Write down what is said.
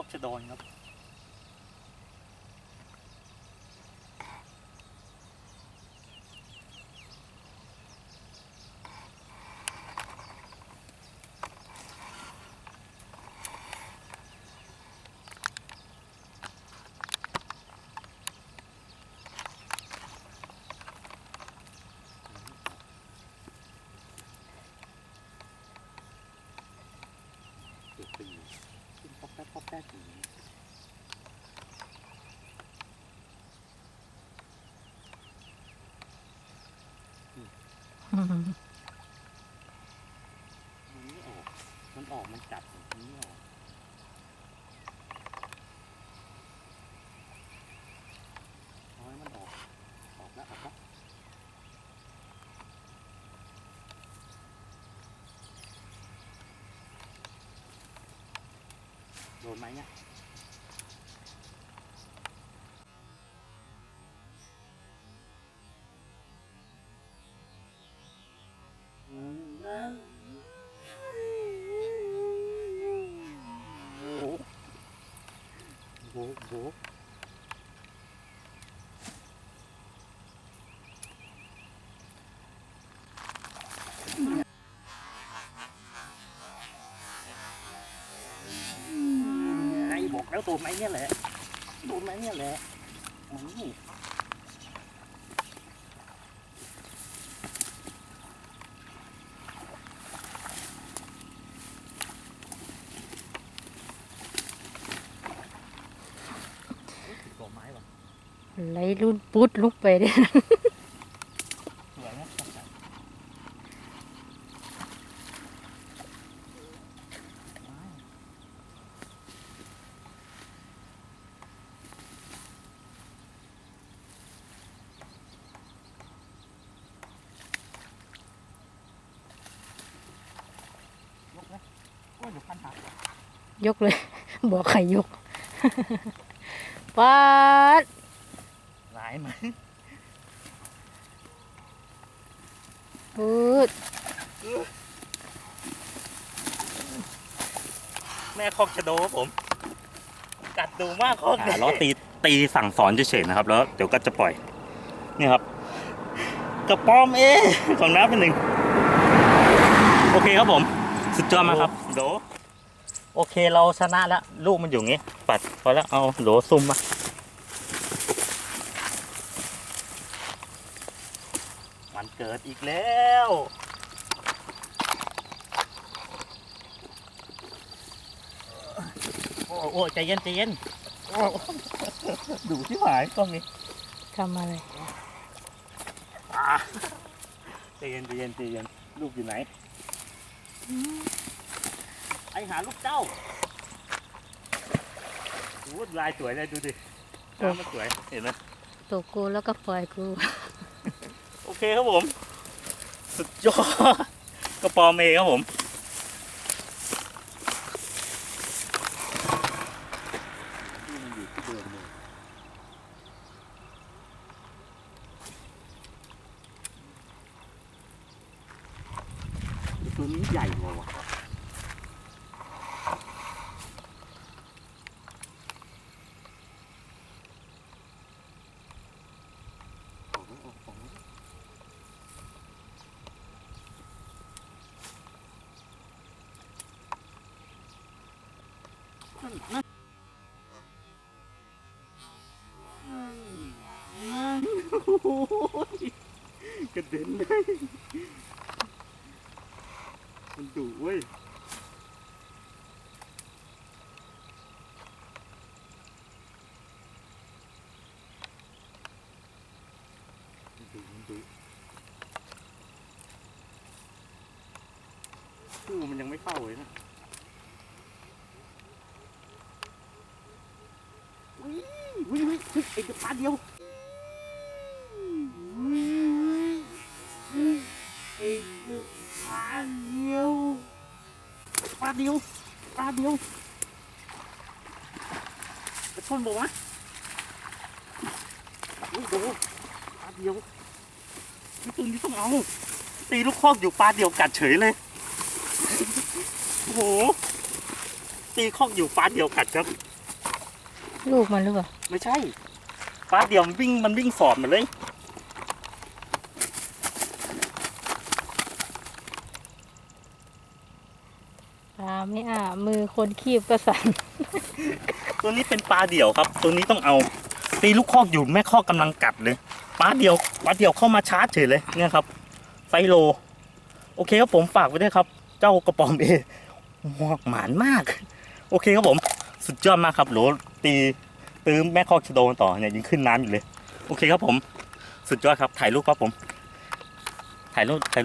อกจะโดนครับ เกือบปีขึ้น ป๊อกแป๊กป๊อกแป๊กอย่างนี้มันไม่ออก มันออก มันจัดมันไม่ออกเอาให้มันออก ออกแล้วออกแล้ว โดนไหมเนี่ยโอ้โหโบะโบะไตัวไหมเนี่ยแหละ โดนไหมเนี่ยแหละอืมตัวไม้วะไหลรุ่นปุ๊ดลุกไปเด้สวยนะยกไหมโอ้ยอยู่พันหัก ยกเลย บอกใครยกปัดหลายไหมปุ๊ดแม่คอกชะโดครับผม กัดดูมากคอกเนี่ยล้อตีตีสั่งสอนเฉยๆนะครับ แล้วเดี๋ยวก็จะปล่อย นี่ครับกระป้อมเองของน้ำเป็นหนึ่ง โอเคครับผม สุดยอดมากครับ โด โอเคเราชนะแล้ว ลูกมันอยู่อย่างงี้ ปัดพอแล้วเอาโหลซุ่มมามันเกิดอีกแล้วโอ้โอ้ใจเย็นใจเย็นโอ้ดูที่หมายกล้องนี้ทำอะไรใจเย็นใจเย็นใจเย็นลูกอยู่ไหน ไอหาลูกเจ้าโอ้ลายสวยเลยดูดิน้ำมันสวยเห็นไหมตัวกูแล้วก็ปล่อยกู โอเคครับผม สุดยอดกระปอมเมครับผมตัวนี้ใหญ่กว่าว่ะโอ้ย กระเด็นเลยมันดุเว้ยมันดุมันดุคู่มันยังไม่เข้าเลยนะวิ วิวิเฮ้ยไอ้เด็กปลาเดียวไอ้เด็กปลาเดียวปลาเดียวปลาเดียวจะชนบอกวะอุ้ยโดปลาเดียวนี่ตัวนี้ต้องเอาตีลูกคอกอยู่ปลาเดียวกัดเฉยเลยโอ้โหตีคอกอยู่ฟ้าเดียวกัดครับ ลูกมันหรือเปล่าไม่ใช่ฟ้าเดียวมันวิ่งมันวิ่งสอบมาเลยปลาไม่อะมือคนคีบก็สั่นตัวนี้เป็นปลาเดี่ยวครับ ตัวนี้ต้องเอาตีลูกคอกอยู่แม่คอกกำลังกัดเลยปลาเดี่ยวปลาเดี่ยวเข้ามาชาร์จเฉยเลยเนี่ยครับไซโล โอเคครับผมฝากไว้ด้วยครับ เจ้ากระป๋อมเอหมอกหมานมาก โอเคครับผม สุดยอดมากครับโหลตีตื้มแม่คอกชะโดกันต่อเนี่ยยังขึ้นน้ำอยู่เลย โอเคครับผม สุดยอดครับถ่ายรูปครับผม ถ่ายรูปถ่ายรูป